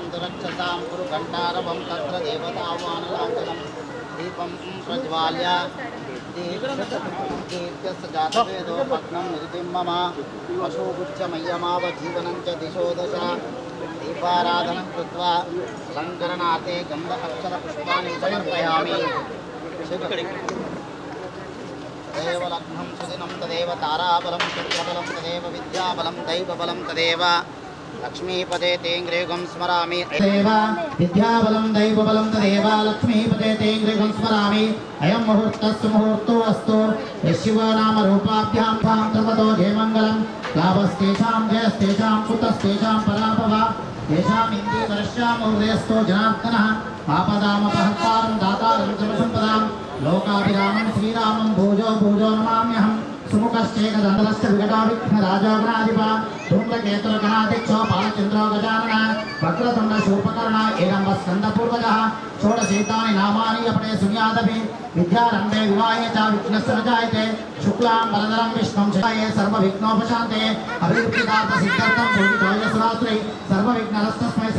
आगमार्थं तु देवानां गमनार्थं तु रक्षसां कुरु घण्टारवं तत्र देवतावानलाञ्चनं दीपं प्रज्वाल्य दीप्यस्य जातवेदो भग्नं निरुतिं मम पशुगुच्छमय्यमावजीवनं च दिशो दश दीपाराधनं कृत्वा अलङ्करणार्थे गन्ध अक्षरपुष्पाणि समर्पयामि तदेव लग्नं सुदिनं तदेव ताराबलं चन्द्रबलं तदेव विद्याबलं दैवबलं तदेव लक्ष्मीपदे तेङ्ग्रेगं स्मरामि। तदेव विद्याबलं, दैवबलं तदेव लक्ष्मीपदे तेङ्ग्रेगं स्मरामि। अयं मुहूर्तस्य मुहूर्तो अस्तु। यशिवनामरूपाभ्यां तां प्रमतो जयमङ्गलं लाभस्तेषां जयस्तेषां कुतस्तेषां पराभव। येषाम् इन्दीवरश्यामुदयस्तो जनार्दनः। आपदामपहर्तारं दातारं समसम्पदां लोकाभिरामं श्रीरामं भोजो भोजो సుముఖశ్చేక దండలస్య వికటావిఘ్న రాజోగణాధిప ధూమ్రకేతుర్గణాధిక్షో బాలచంద్రో గజానన వక్రతుండ శూపకర్ణ ఏడంబ స్కందపూర్వజ షోడశీతాని నామాని అపడే సున్యాదపి విద్యారంభే వివాహే చ విఘ్నస్సు రజాయతే శుక్లాం వరదరం విష్ణుం శివాయే సర్వ విఘ్నోపశాంతే అభివృద్ధిదాత సిద్ధార్థం జోగిజోయసురాశ్రీ సర్వ విఘ్నరస్తస్మై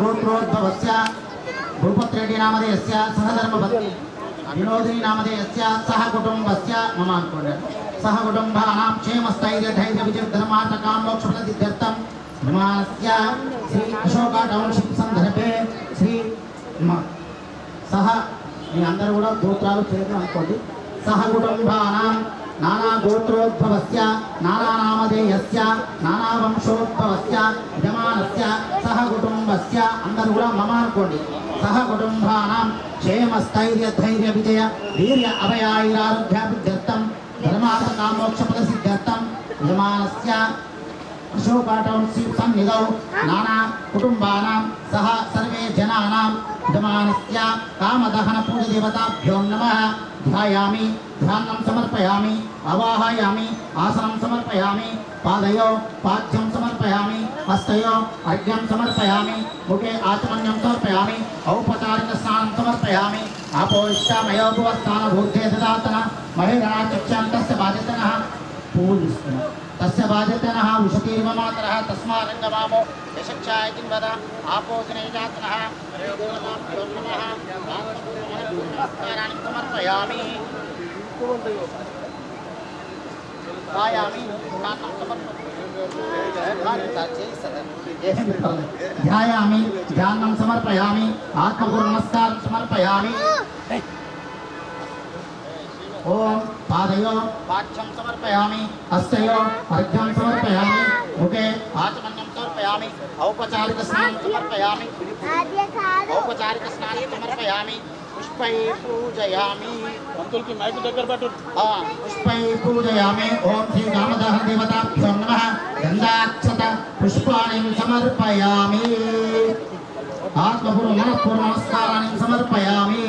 గోత్రోద్భవస్య భూపత్రెడ్డి నామధేయస్య సహధర్మపత్ని. వినోదిని నామధేయస్య సహ కుటుంబస్య మమ అనుకోండి. సహ కుటుంబానాం క్షేమస్థైర్య ధైర్య విజయధర్మార్థకాం మోక్షప్రసిద్ధ్యర్థం శ్రీ అశోక టౌన్షిప్ సందర్భే శ్రీ సహ మీ అందరూ కూడా గోత్రాలు పేర్లు అనుకోండి. సహ కుటుంబానాం నానా గోత్రోద్భవస్య నానా నామధేయస్య నానా కుటుంబస్య అందరూ కూడా మమ అనుకోండి. సహ కుటుంబానాం క్షేమ స్థైర్య ధైర్య విజయ వీర్య అభయాయురారోగ్యాభిధ్యర్థం ధర్మార్థ కామోక్ష ఫల సిద్ధ్యర్థం యజమానస్య అశోకాటౌన్షిప్ సన్నిధౌ. నానా కుటుంబానాం సహ సర్వే జనానాం. యజమానస్య కామదహన పూజ దేవతాభ్యో నమ. ధ్యాయామి ధ్యానం సమర్పయామి అవాహయామి ఆసనం సమర్పయామి పాదయో పాఠ్యం సమర్పయామి समर्पयामी हस्तैः अज्ञम समर्पयामी, मुखे आत्मन्यं समर्पयामि औपचारिकस्नानं समर्पयामि। आपोष्यामयोभुवस्थानभूते ददातः महिरणाचक्षान्तस्य बाधितनः पूरिस्तनः तस्य बाधितनः उषतीर्वमातरः तस्मारङ्गमामो यशक्षायतिं वद। आपोजनैजातनः समर्पयामि। गायामि समर्पयामी ध्यायामि ध्यानं समर्पयामि आत्मगुरुनमस्कारं समर्पयामि ओम पादयो पाठ्यं समर्पयामि हस्तयो अर्घ्यं समर्पयामि मुखे आचमन्यं समर्पयामि औपचारिकस्नानं समर्पयामि समर्पयामि पुष्पै पूजयामि माइक बैठो पुष्पै पूजयामि ओम श्री नमः समर्पयामि समर्पयामि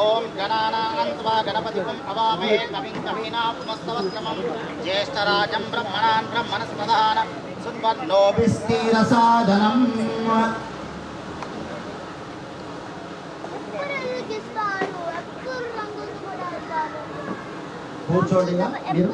ओम गणाना కవిం కవీనామస్తవక్రమం జ్యేష్ఠరాజం బ్రహ్మణాన్ బ్రహ్మణస్పదాన సున్వన్నోభిస్తీరసాదనం ఇస్తారు ఎక్కువ రంగులు కూడా ఇస్తారు కూర్చోండి మీరు?